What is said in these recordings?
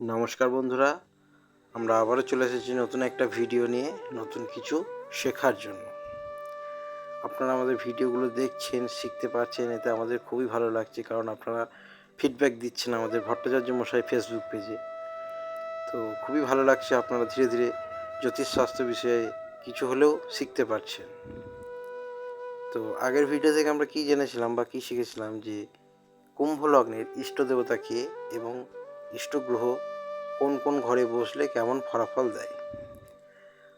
নমস্কার বন্ধুরা, আমরা আবারও চলে এসেছি নতুন একটা ভিডিও নিয়ে, নতুন কিছু শেখার জন্য। আপনারা আমাদের ভিডিওগুলো দেখছেন, শিখতে পারছেন, এতে আমাদের খুবই ভালো লাগছে, কারণ আপনারা ফিডব্যাক দিচ্ছেন আমাদের ভট্টাচার্য মশাই ফেসবুক পেজে তো খুবই ভালো লাগছে আপনারা ধীরে ধীরে জ্যোতিষশাস্ত্র বিষয়ে কিছু হলেও শিখতে পারছেন। তো আগের ভিডিও থেকে আমরা কী জেনেছিলাম বা কী শিখেছিলাম যে, কুম্ভ লগ্নের ইষ্ট দেবতা কে এবং ইষ্টগ্রহ কোন কোন ঘরে বসলে কেমন ফলাফল দেয়?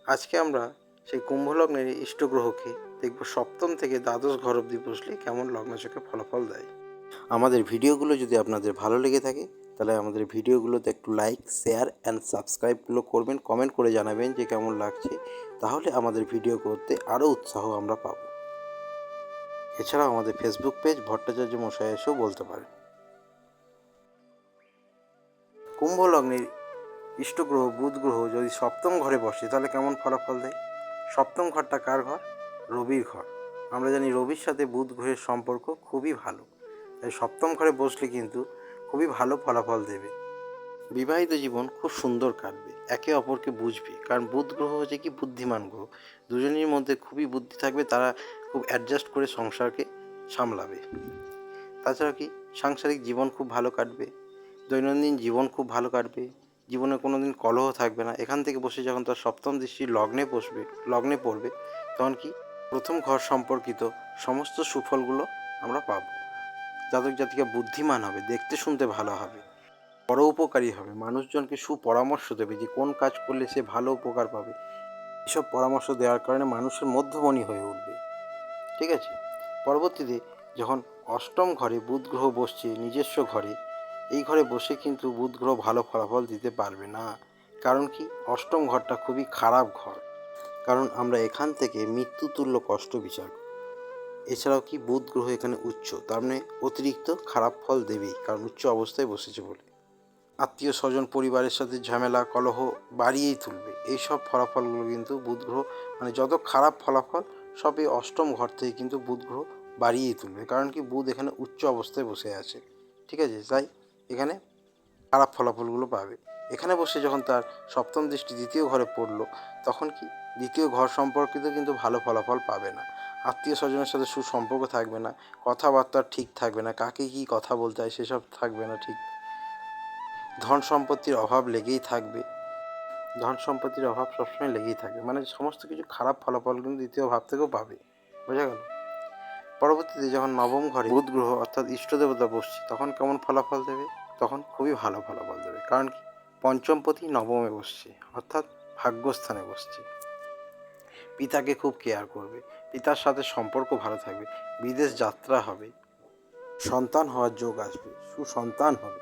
আজকে আমরা সেই কুম্ভ লগ্নের ইষ্টগ্রহকে দেখব সপ্তম থেকে দ্বাদশ ঘর অবধি বসলে কেমন লগ্নচকে ফলাফল দেয়? আমাদের ভিডিওগুলো যদি আপনাদের ভালো লেগে থাকে, তাহলে আমাদের ভিডিওগুলোতে একটু লাইক শেয়ার অ্যান্ড সাবস্ক্রাইবগুলো করবেন কমেন্ট করে জানাবেন যে কেমন লাগছে, তাহলে আমাদের ভিডিও করতে আরও উৎসাহ আমরা পাবো। এছাড়াও আমাদের ফেসবুক পেজ ভট্টাচার্য মশাই এসেও বলতে পারেন। কুম্ভ লগ্নের ইষ্টগ্রহ বুধ গ্রহ যদি সপ্তম ঘরে বসে, তাহলে কেমন ফলাফল দেয়? সপ্তম ঘরটা কার ঘর? রবির ঘর। আমরা জানি রবির সাথে বুধ গ্রহের সম্পর্ক খুবই ভালো। তাই সপ্তম ঘরে বসলে কিন্তু খুবই ভালো ফলাফল দেবে। বিবাহিত জীবন খুব সুন্দর কাটবে। একে অপরকে বুঝবে। কারণ বুধ গ্রহ হচ্ছে কি? বুদ্ধিমান গ্রহ। দুজনের মধ্যে খুবই বুদ্ধি থাকবে, তারা খুব অ্যাডজাস্ট করে সংসারকে সামলাবে। তাছাড়া কি? সাংসারিক জীবন খুব ভালো কাটবে। দৈনন্দিন জীবন খুব ভালো কাটবে, জীবনে কোনো দিন কলহ থাকবে না। এখান থেকে বসে যখন তার সপ্তম দৃষ্টি লগ্নে বসবে, লগ্নে পড়বে, তখন কি প্রথম ঘর সম্পর্কিত সমস্ত সুফলগুলো আমরা পাব। জাতক জাতিকা বুদ্ধিমান হবে, দেখতে শুনতে ভালো হবে পরোপকারী হবে। মানুষজনকে সুপরামর্শ দেবে যে কোন কাজ করলে সে ভালো উপকার পাবে। এসব পরামর্শ দেওয়ার কারণে মানুষের মধ্যমণি হয়ে উঠবে। ঠিক আছে? পরবর্তীতে যখন অষ্টম ঘরে বুধ গ্রহ বসছে নিজস্ব ঘরে এই ঘরে বসে কিন্তু বুধ গ্রহ ভালো ফলাফল দিতে পারবে না। কারণ কি? অষ্টম ঘরটা খুবই খারাপ ঘর। কারণ আমরা এখান থেকে মৃত্যুতুল্য কষ্ট বিচার এছাড়াও কি? বুধ গ্রহ এখানে উচ্চ। তার মানে অতিরিক্ত খারাপ ফল দেবেই, কারণ উচ্চ অবস্থায় বসেছে বলে। আত্মীয় স্বজন, পরিবারের সাথে ঝামেলা, কলহ বাড়িয়েই তুলবে। এইসব ফলাফলগুলো কিন্তু বুধ গ্রহ মানে যত খারাপ ফলাফল সব এই অষ্টম ঘর থেকে কিন্তু বুধ গ্রহ বাড়িয়েই তুলবে। কারণ কি? বুধ এখানে উচ্চ অবস্থায় বসে আছে। ঠিক আছে? তাই এখানে খারাপ ফলাফলগুলো পাবে। এখানে বসে যখন তার সপ্তম দৃষ্টি দ্বিতীয় ঘরে পড়ল, তখন কি দ্বিতীয় ঘর সম্পর্কিত কিন্তু ভালো ফলাফল পাবে না। আত্মীয় স্বজনের সাথে সুসম্পর্ক থাকবে না, কথাবার্তা ঠিক থাকবে না, কাকে কী কথা বলতে হয় সেসব থাকবে না ঠিক। ধন সম্পত্তির অভাব লেগেই থাকবে। ধন সম্পত্তির অভাব সবসময় লেগেই থাকবে মানে সমস্ত কিছু খারাপ ফলাফল কিন্তু দ্বিতীয় ভাব থেকেও পাবে। বোঝা গেল? পরবর্তীতে যখন নবম ঘরে বুধ গ্রহ অর্থাৎ ইষ্টদেবতা বসছে, তখন কেমন ফলাফল দেবে? তখন খুবই ভালো ফলাফল দেবে। কারণ কি? পঞ্চমপতি নবমে বসছে, অর্থাৎ ভাগ্যস্থানে বসছে। পিতাকে খুব কেয়ার করবে, পিতার সাথে সম্পর্ক ভালো থাকবে, বিদেশ যাত্রা হবে, সন্তান হওয়ার যোগ আসবে, সুসন্তান হবে।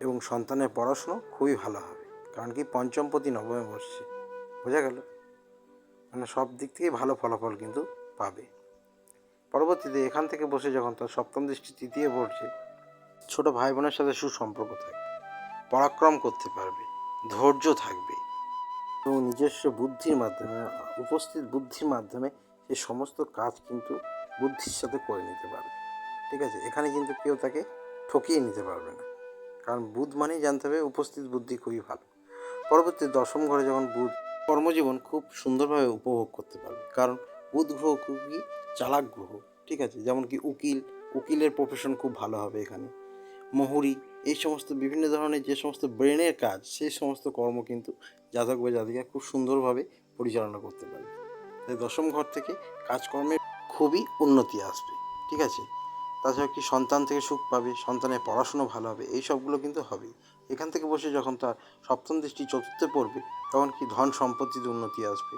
এবং সন্তানের পড়াশুনো খুবই ভালো হবে। কারণ কি? পঞ্চমপতি নবমে বসছে। বোঝা গেল? মানে সব দিক থেকে ভালো ফলাফল কিন্তু পাবে। পরবর্তীতে এখান থেকে বসে যখন তার সপ্তম দৃষ্টি তৃতীয় পড়ছে ছোট ভাই বোনের সাথে সুসম্পর্ক থাকবে, পরাক্রম করতে পারবে, ধৈর্য থাকবে এবং নিজস্ব বুদ্ধির মাধ্যমে, উপস্থিত বুদ্ধির মাধ্যমে সে সমস্ত কাজ কিন্তু বুদ্ধির সাথে করে নিতে পারবে। ঠিক আছে? এখানে কিন্তু কেউ তাকে ঠকিয়ে নিতে পারবে না। কারণ বুধ মানেই জানতে হবে উপস্থিত বুদ্ধি খুবই ভালো। পরবর্তী দশম ঘরে যখন বুধ কর্মজীবন খুব সুন্দরভাবে উপভোগ করতে পারবে। কারণ বুধ গ্রহ খুবই চালাক গ্রহ। ঠিক আছে? যেমন কি উকিল, উকিলের প্রফেশন খুব ভালো হবে এখানে। মহুরি, এই সমস্ত বিভিন্ন ধরনের যে সমস্ত ব্রেনের কাজ, সেই সমস্ত কর্ম কিন্তু জাতক বা জাতিকা খুব সুন্দরভাবে পরিচালনা করতে পারবে তাই দশম ঘর থেকে কাজকর্মের খুবই উন্নতি আসবে, ঠিক আছে? তাছাড়া কি সন্তান থেকে সুখ পাবে, সন্তানের পড়াশুনো ভালো হবে, এই সবগুলো কিন্তু হবেই। এখান থেকে বসে যখন তার সপ্তম দৃষ্টি চতুর্থে পড়বে, তখন কি ধন সম্পত্তিতে উন্নতি আসবে,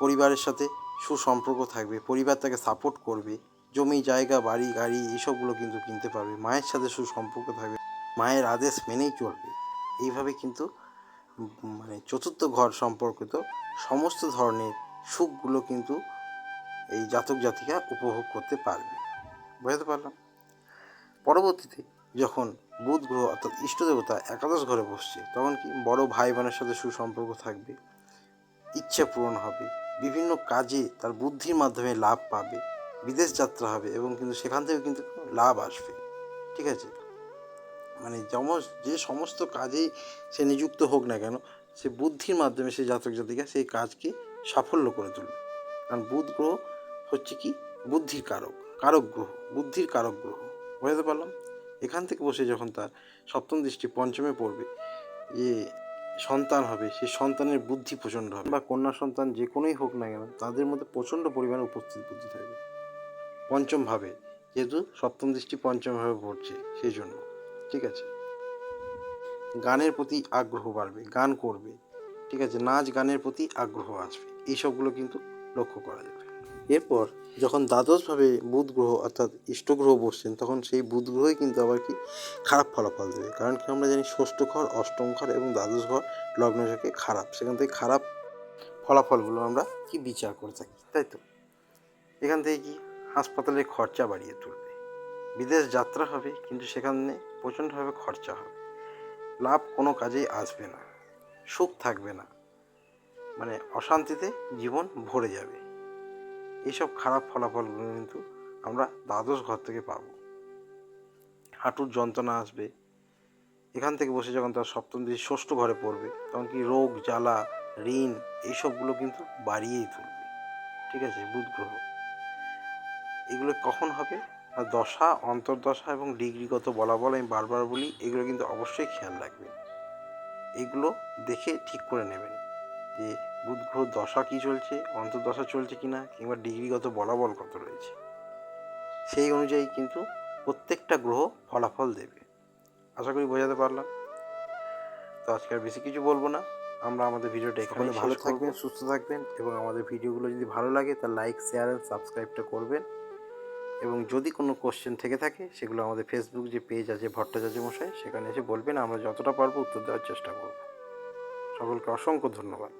পরিবারের সাথে সুসম্পর্ক থাকবে, পরিবার তাকে সাপোর্ট করবে জমি, জায়গা, বাড়ি, গাড়ি এইসবগুলো কিন্তু কিনতে পারবে। মায়ের সাথে সুসম্পর্ক থাকবে, মায়ের আদেশ মেনেই চলবে। এইভাবে কিন্তু মানে চতুর্থ ঘর সম্পর্কিত সমস্ত ধরনের সুখগুলো কিন্তু এই জাতক জাতিকা উপভোগ করতে পারবে। বুঝতে পারলাম? পরবর্তীতে যখন বুধ গ্রহ অর্থাৎ ইষ্ট দেবতা একাদশ ঘরে বসছে, তখন কি বড় ভাই বোনের সাথে সুসম্পর্ক থাকবে, ইচ্ছা পূরণ হবে, বিভিন্ন কাজে তার বুদ্ধির মাধ্যমে লাভ পাবে বিদেশ যাত্রা হবে এবং কিন্তু সেখান থেকে কিন্তু লাভ আসবে। ঠিক আছে? মানে যেমন যে সমস্ত কাজেই সে নিযুক্ত হোক না কেন, সে বুদ্ধির মাধ্যমে সে জাতক জাতিকা সেই কাজকে সাফল্য করে তুলবে। কারণ বুধ গ্রহ হচ্ছে কি? বুদ্ধির কারক কারক গ্রহ, বুদ্ধির কারক গ্রহ। বোঝাতে পারলাম? এখান থেকে বসে যখন তার সপ্তম দৃষ্টি পঞ্চমে পড়বে যে সন্তান হবে সেই সন্তানের বুদ্ধি প্রচণ্ড হবে। বা কন্যা সন্তান যে কোনোই হোক না কেন, তাদের মধ্যে প্রচণ্ড পরিমাণে উপস্থিত বুদ্ধি থাকবে। পঞ্চম ভাবে যেহেতু সপ্তম দৃষ্টি পঞ্চম ভাবে পড়ছে সেই জন্য ঠিক আছে? গানের প্রতি আগ্রহ বাড়বে, গান করবে, ঠিক আছে? নাচ গানের প্রতি আগ্রহ আসবে, এইসবগুলো কিন্তু লক্ষ্য করা যাবে। এরপর যখন দ্বাদশভাবে বুধ গ্রহ অর্থাৎ ইষ্ট গ্রহ বসছেন, তখন সেই বুধ গ্রহই কিন্তু আবার কি? খারাপ ফলাফল দেবে। কারণ কি আমরা জানি ষষ্ঠ ঘর, অষ্টম ঘর এবং দ্বাদশ ঘর লগ্ন থেকে খারাপ। সেখান থেকে খারাপ ফলাফলগুলো আমরা কি বিচার করে থাকি, তাই তো? এখান থেকে কি? হাসপাতালের খরচা বাড়িয়ে তুলবে। বিদেশ যাত্রা হবে, কিন্তু সেখানে প্রচণ্ডভাবে খরচা হবে। লাভ কোনো কাজেই আসবে না, সুখ থাকবে না। মানে অশান্তিতে জীবন ভরে যাবে। এইসব খারাপ ফলাফলগুলো কিন্তু আমরা দ্বাদশ ঘর থেকে পাবো। হাঁটুর যন্ত্রণা আসবে। এখান থেকে বসে যখন তার সপ্তম দিকে ষষ্ঠ ঘরে পড়বে, তখন কি রোগ, জ্বালা, ঋণ, এইসবগুলো কিন্তু বাড়িয়েই তুলবে। ঠিক আছে, বুধ গ্রহ। এগুলো কখন হবে? আর দশা অন্তর্দশা এবং ডিগ্রিগত বলাবল আমি বারবার বলি এগুলো কিন্তু অবশ্যই খেয়াল রাখবেন। এগুলো দেখে ঠিক করে নেবেন যে বুধ গ্রহ দশা কী চলছে অন্তর্দশা চলছে কি না কিংবা ডিগ্রিগত বলাবল কত রয়েছে। সেই অনুযায়ী কিন্তু প্রত্যেকটা গ্রহ ফলাফল দেবে। আশা করি বোঝাতে পারলাম। তো আজকে আর বেশি কিছু বলব না। আমরা আমাদের ভিডিওটা এখানে ভালো থাকবেন সুস্থ থাকবেন এবং আমাদের ভিডিওগুলো যদি ভালো লাগে তা লাইক শেয়ার অ্যান্ড সাবস্ক্রাইবটা করবেন। এবং যদি কোনো কোশ্চেন থেকে থাকে, সেগুলো আমাদের ফেসবুক যে পেজ আছে, ভট্টাচার্য মশাই, সেখানে এসে বলবেন, আমরা যতটা পারব উত্তর দেওয়ার চেষ্টা করব। সকলকে অসংখ্য ধন্যবাদ।